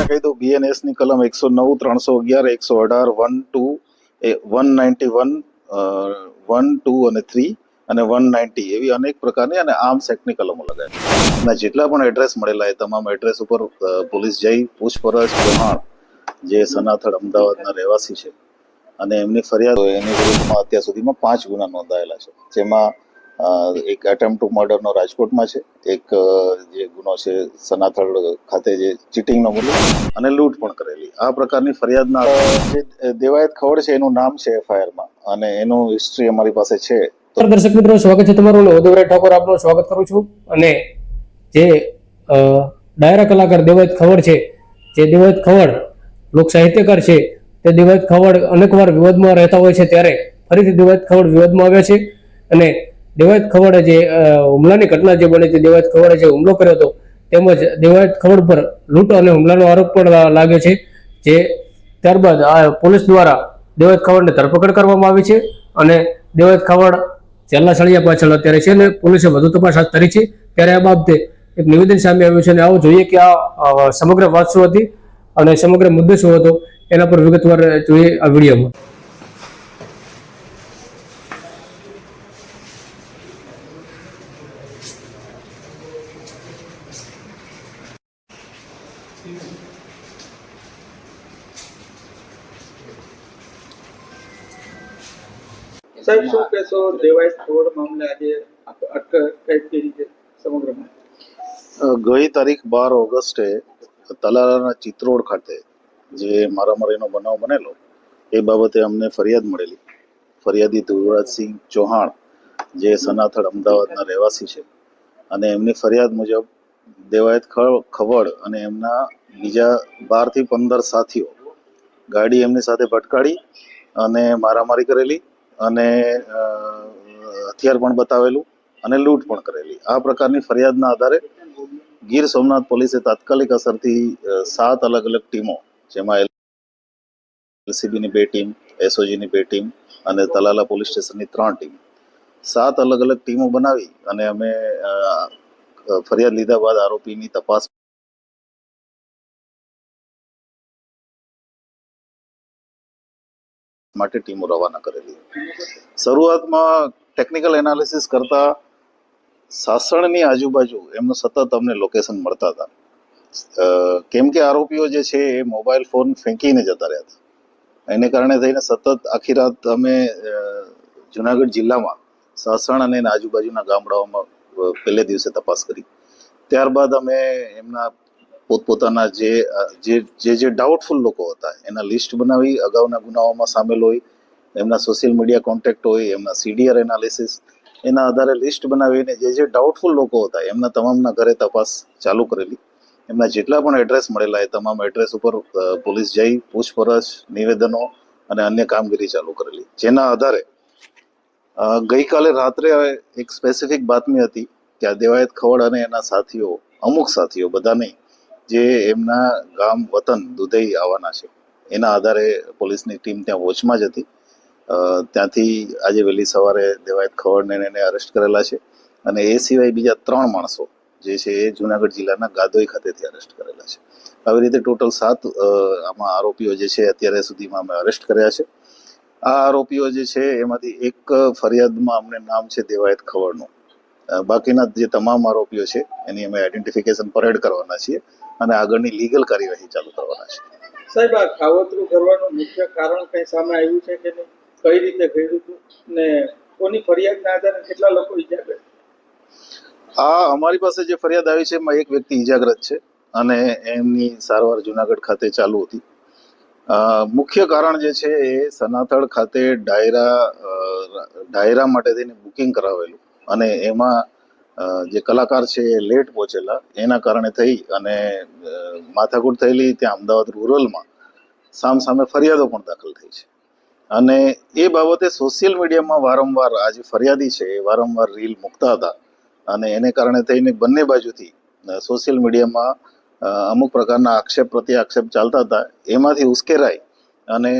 તમને કહી દઉં બીએનએસની કલમ એકસો નવ, ત્રણસો અગિયાર, એકસો અઢાર one two one ninety one one two અને થ્રી અને વન નાઇન્ટી એવી અનેક પ્રકારની અને આર્મ્સ એક્ટની કલમો લગાવી અને જેટલા પણ એડ્રેસ મળેલા એ તમામ એડ્રેસ ઉપર પોલીસ જઈ પૂછપરછ પ્રમાણ જે સનાથળ અમદાવાદના રહેવાસી છે અને એમની ફરિયાદ એની વિરુદ્ધમાં અત્યાર સુધીમાં પાંચ ગુના નોંધાયેલા છે. જેમાં એક એટેમ્પ ટુ મર્ડરનો રાજકોટમાં છે. એક જે ગુનો છે સનાથળ ખાતે જે ચીટિંગનો ગુનો અને લૂંટ પણ કરેલી. આ પ્રકારની ફરિયાદના જે દેવાયત ખવડ છે, એનું નામ છે એફઆઈઆરમાં. અને એનું હિસ્ટ્રી અમારી પાસે છે. દર્શક મિત્રો, સ્વાગત છે તમારું ઉદયરાજ ઠાકોર આપનું સ્વાગત કરું છું. અને જે ડાયરા કલાકાર દેવાયત ખવડ છે, જે દેવાયત ખવડ લોક સાહિત્યકાર છે, તે દેવાયત ખવડ અનેકવાર વિવાદમાં રહેતા હોય છે, ત્યારે ફરીથી દેવાયત ખવડ વિવાદમાં આવ્યા છે. અને દેવાયત ખવડે જે હુમલાની ઘટના જે બની હતી, દેવાયત ખવડે જે હુમલો કર્યો હતો, તેમજ દેવાયત ખવડ પર લૂંટ અને હુમલાનો આરોપ પણ લાગ્યો છે, જે ત્યારબાદ આ પોલીસ દ્વારા દેવાયત ખવડને ધરપકડ કરવામાં આવી છે અને દેવાયત ખવડ જેલના સળિયા પાછળ અત્યારે છે અને પોલીસે વધુ તપાસ હાથ ધરી છે. ત્યારે આ બાબતે એક નિવેદન સામે આવ્યું છે અને આવો જોઈએ કે આ સમગ્ર વાત શું હતી અને સમગ્ર મુદ્દો શું હતો, એના પર વિગતવાર જોઈએ આ વિડીયોમાં. સાહેબ, શું કહેશો? દેવાય થોડ મામલે આજે ગઈ તારીખ બાર ઓગસ્ટે તલાલાના ચિત્રોડ ખાતે જે મારામારીનો બનાવ બનેલો, એ બાબતે અમને ફરિયાદ મળેલી. ફરિયાદી ધ્રુવરાજસિંહ ચૌહાણ, જે સનાથળ અમદાવાદના રહેવાસી છે, અને એમની ફરિયાદ મુજબ દેવાયત ખવડ અને એમના બીજા બારથી પંદર સાથીઓ ગાડી એમની સાથે ભટકાડી અને મારામારી કરેલી. અને હથિયાર પણ બતાવેલું અને લૂંટ પણ કરેલી. આ પ્રકારની ફરિયાદના આધારે ગીર સોમનાથ પોલીસે તાત્કાલિક અસરથી સાત અલગ અલગ ટીમો, જેમાં એલસીબીની બે ટીમ, એસઓજીની બે ટીમ અને તલાલા પોલીસ સ્ટેશનની ત્રણ ટીમ. સાત અલગ અલગ ટીમો બનાવી અને અમે ફરિયાદ લીધા બાદ આરોપીની તપાસ માટે ટીમો રવાના કરેલી શરૂઆતમાં ટેકનિકલ એનાલિસિસ કરતા સાસણની આજુબાજુ એમનું સતત અમને લોકેશન મળતા હતા. કેમ કે આરોપીઓ જે છે એ મોબાઈલ ફોન ફેંકીને જતા રહ્યા હતા. એને કારણે થઈને સતત આખી રાત અમે જુનાગઢ જિલ્લામાં સાસણ અને આજુબાજુના ગામડાઓમાં પહેલે દિવસે તપાસ કરી. ત્યારબાદ અમે એમના પોતપોતાના જે જે જે જે ડાઉટફુલ લોકો હતા, એના લિસ્ટ બનાવી, અગાઉના ગુનાઓમાં સામેલ હોય, એમના સોશિયલ મીડિયા કોન્ટેક્ટ હોય, એમના સીડીઆર એનાલિસિસ એના આધારે લિસ્ટ બનાવીને જે જે ડાઉટફુલ લોકો હતા, એમના તમામના ઘરે તપાસ ચાલુ કરેલી. એમના જેટલા પણ એડ્રેસ મળેલા એ તમામ એડ્રેસ ઉપર પોલીસ જઈ પૂછપરછ, નિવેદનો અને અન્ય કામગીરી ચાલુ કરેલી. જેના આધારે ગઈકાલે રાત્રે એક સ્પેસિફિક બાતમી હતી કે આ દેવાયત ખવડ અને એના સાથીઓ, અમુક સાથીઓ બધા નહીં જે એમના ગામ વતન દુધઈ આવવાના છે, એના આધારે પોલીસની ટીમ ત્યાં વોચમાં જ હતી. ત્યાંથી આજે વહેલી સવારે દેવાયત ખવડને એને અરેસ્ટ કરેલા છે અને એ સિવાય બીજા ત્રણ માણસો જે છે એ જુનાગઢ જિલ્લાના ગાદોઈ ખાતેથી અરેસ્ટ કરેલા છે. આવી રીતે ટોટલ સાત આમાં આરોપીઓ જે છે અત્યારે સુધીમાં અમે અરેસ્ટ કર્યા છે. આ આરોપીઓ જે છે એમાંથી એક ફરિયાદમાં અમને નામ છે દેવાયત ખવડનું. બાકીના જે તમામ આરોપીઓ છે એની અમે આઈડેન્ટિફિકેશન પરેડ કરવાના છીએ. અને આગળની લીગલ કાર્યવાહી ચાલુ કરવાના છે. સાહેબ આ કાવતરું કરવાનું મુખ્ય કારણ કઈ સામે આવ્યું છે કે કઈ રીતે કર્યું હતું? ને કોની ફરિયાદના આધારે કેટલા લોકો ઇજાગ્રસ્ત આ અમારી પાસે જે ફરિયાદ આવી છે એમાં એક વ્યક્તિ ઈજાગ્રસ્ત છે અને એમની સારવાર જુનાગઢ ખાતે ચાલુ હતી. મુખ્ય કારણ જે છે એ સનાથળ ખાતે ડાયરા ડાયરા માટે થઈને બુકિંગ કરાવેલું અને એમાં જે કલાકાર છે એ લેટ પહોંચેલા. એના કારણે થઈ અને માથાકૂટ થયેલી ત્યાં અમદાવાદ રૂરલમાં સામ સામે ફરિયાદો પણ દાખલ થઈ છે. અને એ બાબતે સોશિયલ મીડિયામાં વારંવાર આ જે ફરિયાદી છે એ વારંવાર રીલ મૂકતા હતા. અને એને કારણે થઈને બંને બાજુથી સોશિયલ મીડિયામાં અમુક પ્રકારના આક્ષેપ પ્રત્યે આક્ષેપ ચાલતા હતા. એમાંથી ઉશ્કેરાય અને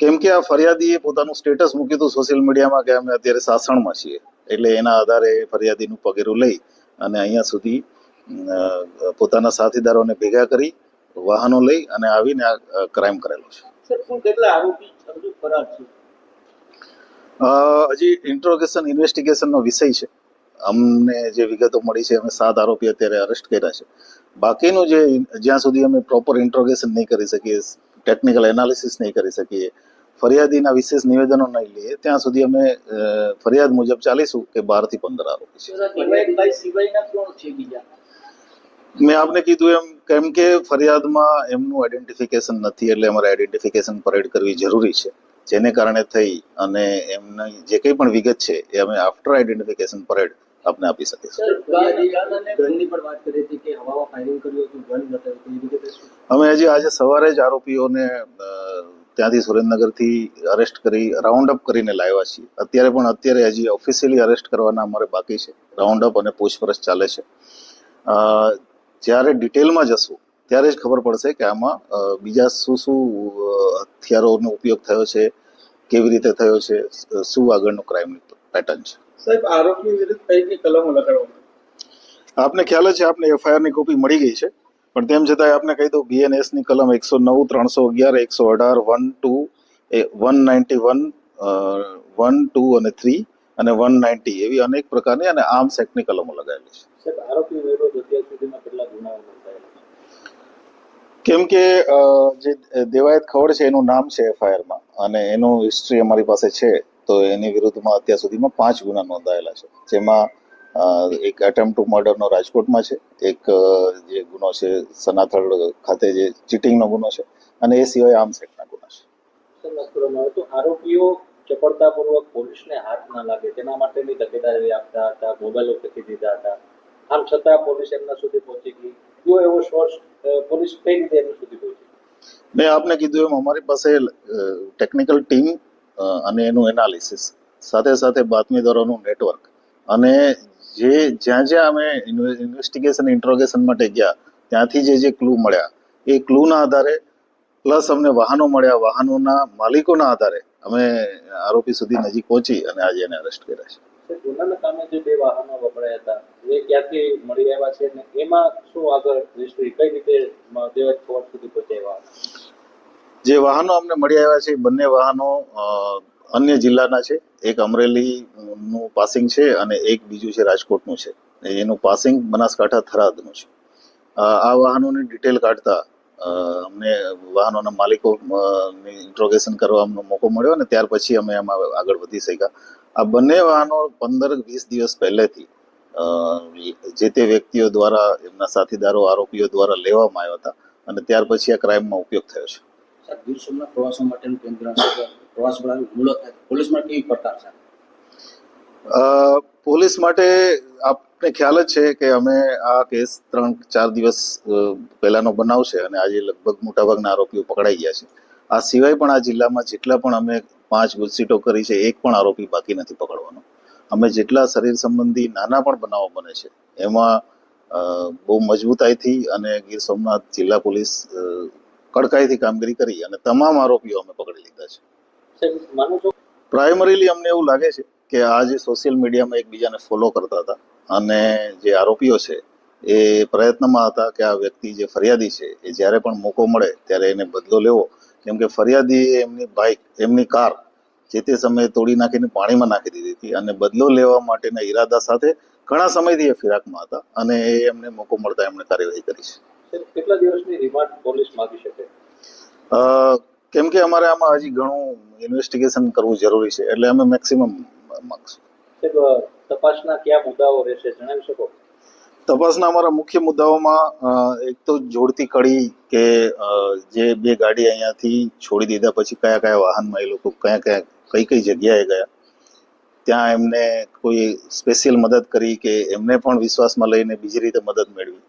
કેમ કે આ ફરિયાદીએ પોતાનું સ્ટેટસ મૂક્યું હતું સોશિયલ મીડિયામાં કે અમે અત્યારે સાસણમાં છીએ. એટલે એના આધારે ફરિયાદીનું પગેરું લઈ અને અહીંયા સુધી પોતાના સાથીદારોને ભેગા કરી વાહનો લઈ અને આવીને આ ક્રાઇમ કરેલો છે. હજી ઇન્ટ્રોગેશન ઇન્વેસ્ટિગેશનનો વિષય છે. અમને જે વિગતો મળી છે અમે સાત આરોપી અત્યારે અરેસ્ટ કર્યા છે. બાકીનું જે જ્યાં સુધી અમે પ્રોપર ઇન્ટ્રોગેશન નહીં કરી શકીએ ટેકનિકલ એનાલિસિસ નહીં કરી શકીએ ફરિયાદીના વિશેષ નિવેદનો નહીં લઈએ. ત્યાં સુધી અમે ફરિયાદ મુજબ ચાલીશું કે બારથી પંદર આરોપી છે. મેં આપને કીધું એમ કેમ કે ફરિયાદમાં એમનું આઈડેન્ટિફિકેશન નથી એટલે અમારે આઈડેન્ટિફિકેશન પરેડ કરવી જરૂરી છે. જેને કારણે થઈ અને એમની જે કંઈ પણ વિગત છે એ અમે આફ્ટર આઈડેન્ટિફિકેશન પરેડ આપને આપી શકીશું. અમે હજી આજે સવારે જ આરોપીઓને ત્યાંથી સુરેન્દ્રનગરથી અરેસ્ટ કરી રાઉન્ડ અપ કરીને લાવ્યા છીએ. અત્યારે પણ અત્યારે હજી ઓફિશિયલી અરેસ્ટ કરવાના અમારે બાકી છે. રાઉન્ડ અપ અને પૂછપરછ ચાલે છે. જ્યારે ડિટેલમાં જશું ત્યારે જ ખબર પડશે કે આમાં બીજા શું શું હથિયારોનો ઉપયોગ થયો છે કેવી રીતે થયો છે શું આગળનો ક્રાઇમ પેટર્ન છે. સાહેબ આરોપી વિરુદ્ધ કઈ કઈ કલમો લગાડવામાં આપને ખ્યાલ છે આપને એફઆઈઆરની કોપી મળી ગઈ છે. પણ તેમ છતાંય આપને કહી દઉં બીએનએસની કલમ એકસો નવ ત્રણસો અગિયાર એકસો અઢાર one two one ninety one one two અને થ્રી અને વન નાઇન્ટી એવી અનેક પ્રકારની અને આર્મ્સ એક્ટની કલમો લગાવેલી છે. આરોપી વિરુદ્ધ અત્યાર સુધીમાં કેટલા ગુનાઓ કેમ કે જે દેવાયત ખવડ છે એનું નામ છે એફઆઈઆરમાં અને એનું હિસ્ટ્રી અમારી પાસે છે તો એની વિરુદ્ધમાં અત્યાર સુધીમાં પાંચ ગુના નોંધાયેલા છે. જેમાં એક એટેમ્પ ટુ મર્ડરનો રાજકોટમાં છે. એક જે ગુનો છે સનાથળ ખાતે જે ચીટિંગનો ગુનો છે અને એ સિવાય આર્મ્સ એક્ટના ગુના છે. આરોપીઓ ચપળતાપૂર્વક પોલીસને હાથ ના લાગે. તેના માટેની તકેદારી આપતા હતા મોબાઈલો ફેંકી દીધા હતા. આમ છતાં પોલીસ એમના સુધી પહોંચી ગઈ. કયો એવો સોર્સ પોલીસ કઈ રીતે એમના સુધી પહોંચી મેં આપને કીધું એમ અમારી પાસે ટેકનિકલ ટીમ અને એનું એનાલિસિસ સાથે સાથે બાતમીદારોનું નેટવર્ક અને જે જ્યાં જ્યાં અમે ઇન્વેસ્ટિગેશન ઇન્ટ્રોગેશન માટે ગયા ત્યાંથી જે જે ક્લુ મળ્યા એ ક્લુના આધારે પ્લસ અમને વાહનો મળ્યા. વાહનોના માલિકોના આધારે અમે આરોપી સુધી નજીક પહોંચી અને આજે એને અરેસ્ટ કર્યા છે. ગુનાના કામે જે બે વાહનો વપરાયા હતા એ ક્યાંથી મળી આવ્યા છે એમાં શું આગળ હિસ્ટ્રી કઈ રીતે સુધી પહોંચાડ્યા? જે વાહનો અમને મળી આવ્યા છે બંને વાહનો અન્ય જિલ્લાના છે. એક અમરેલી નું પાસિંગ છે અને એક બીજું છે રાજકોટનું છે. એનું પાસિંગ બનાસકાંઠા થરાદનું છે. આ વાહનોની ડિટેલ કાઢતા અમને વાહનોના માલિકો ઇન્ટ્રોગેશન કરવાનો મોકો મળ્યો અને ત્યાર પછી અમે એમાં આગળ વધી શક્યા. આ બંને વાહનો પંદર વીસ દિવસ પહેલેથી જે તે વ્યક્તિઓ દ્વારા, એમના સાથીદારો, આરોપીઓ દ્વારા લેવામાં આવ્યા હતા અને ત્યાર પછી આ ક્રાઇમમાં ઉપયોગ થયો છે. ગીર સોમનાથ પ્રવાસો માટેનું કેન્દ્ર પ્રવાસ વાળા પોલીસ માટે કેવી પડકાર છે? પોલીસ માટે આપને ખ્યાલ જ છે કે અમે આ કેસ ત્રણ, ચાર દિવસ પહેલાનો બનાવ છે અને આજે લગભગ મોટાભાગના આરોપીઓ પકડાઈ ગયા છે. આ સિવાય પણ આ જિલ્લામાં જેટલા પણ અમે પાંચ ગુજસીટો કરી છે, એક પણ આરોપી બાકી નથી પકડવાનો. અમે જેટલા શરીર સંબંધી નાના પણ બનાવો બને છે, એમાં બહુ મજબૂતાઈથી અને ગીર સોમનાથ જિલ્લા પોલીસ કડકાઈથી કામગીરી કરી અને તમામ આરોપીઓ અમે પકડી લીધા છો. પ્રાઇમરીલી અમને એવું લાગે છે કે આ જે સોશિયલ મીડિયામાં એકબીજાને ફોલો કરતા હતા અને જે આરોપીઓ છે એ પ્રયત્નમાં હતા કે આ વ્યક્તિ જે ફરિયાદી છે એ જ્યારે પણ મોકો મળે ત્યારે એને બદલો લેવો. કેમ કે ફરિયાદી એમની બાઇક એમની કાર જે તે સમયે તોડી નાખીને પાણીમાં નાખી દીધી હતી અને બદલો લેવા માટેના ઈરાદા સાથે ઘણા સમયથી એ ફિરાકમાં હતા અને એ એમને મોકો મળતા એમણે કાર્યવાહી કરી છે. કેટલા દિવસની રિમાન્ડ પોલીસ માંગી શકે? કેમ કે અમારે આમાં હજી ઘણું ઇન્વેસ્ટિગેશન કરવું જરૂરી છે એટલે અમે મેક્સિમમ માંગશું. તપાસના કયા મુદ્દાઓ રહેશે જણાવી શકો? તપાસના અમારા મુખ્ય મુદ્દાઓમાં એક તો જોડતી કડી કે જે બે ગાડી અહીંયાથી છોડી દીધા પછી કયા કયા વાહનમાં એ લોકો કયા કયા કઈ કઈ જગ્યાએ ગયા. ત્યાં એમને કોઈ સ્પેશિયલ મદદ કરી કે એમને પણ વિશ્વાસમાં લઈને બીજી રીતે મદદ મેળવી.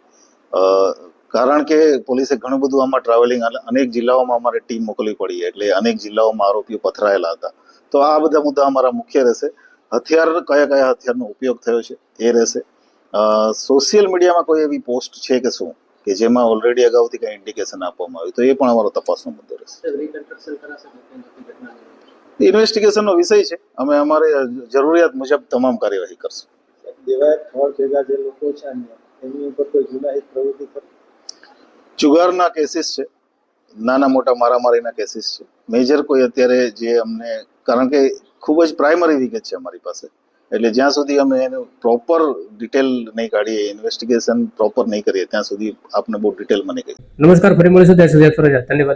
કારણ કે પોલીસે ઘણું બધું આમાં ટ્રાવેલિંગ અનેક જિલ્લાઓમાં અમારે ટીમ મોકલવી પડી એટલે અનેક જિલ્લાઓમાં આરોપીઓ પથરાયેલા હતા. તો આ બધા મુદ્દા અમારા મુખ્ય રહેશે. હથિયાર કયા કયા હથિયારનો ઉપયોગ થયો છે એ રહેશે. સોશિયલ મીડિયામાં કોઈ એવી પોસ્ટ છે કે શું? કે જેમાં ઓલરેડી અગાઉથી કંઈ ઇન્ડિકેશન આપવામાં આવ્યું? તો એ પણ અમારો તપાસનો મુદ્દો રહેશે. ઇન્વેસ્ટિગેશનનો વિષય છે. અમે અમારે જરૂરિયાત મુજબ તમામ કાર્યવાહી કરશું. દેવાયત ખબર ભેગા જે લોકો છે એમની ઉપર કોઈ ગુનાહિત પ્રવૃત્તિ કરી જુગારના કેસીસ છે. નાના મોટા મારામારીના કેસીસ છે. મેજર કોઈ અત્યારે જે અમને, કારણ કે ખૂબ જ પ્રાઇમરી વિગત છે અમારી પાસે. એટલે જ્યાં સુધી અમે એનું પ્રોપર ડિટેલ નહીં કાઢીએ ઇન્વેસ્ટિગેશન પ્રોપર નહીં કરીએ, ત્યાં સુધી આપને બહુ ડિટેલમાં નહીં કહીએ નમસ્કાર, ફરી મળીશું. ત્યાં સુધી ધન્યવાદ.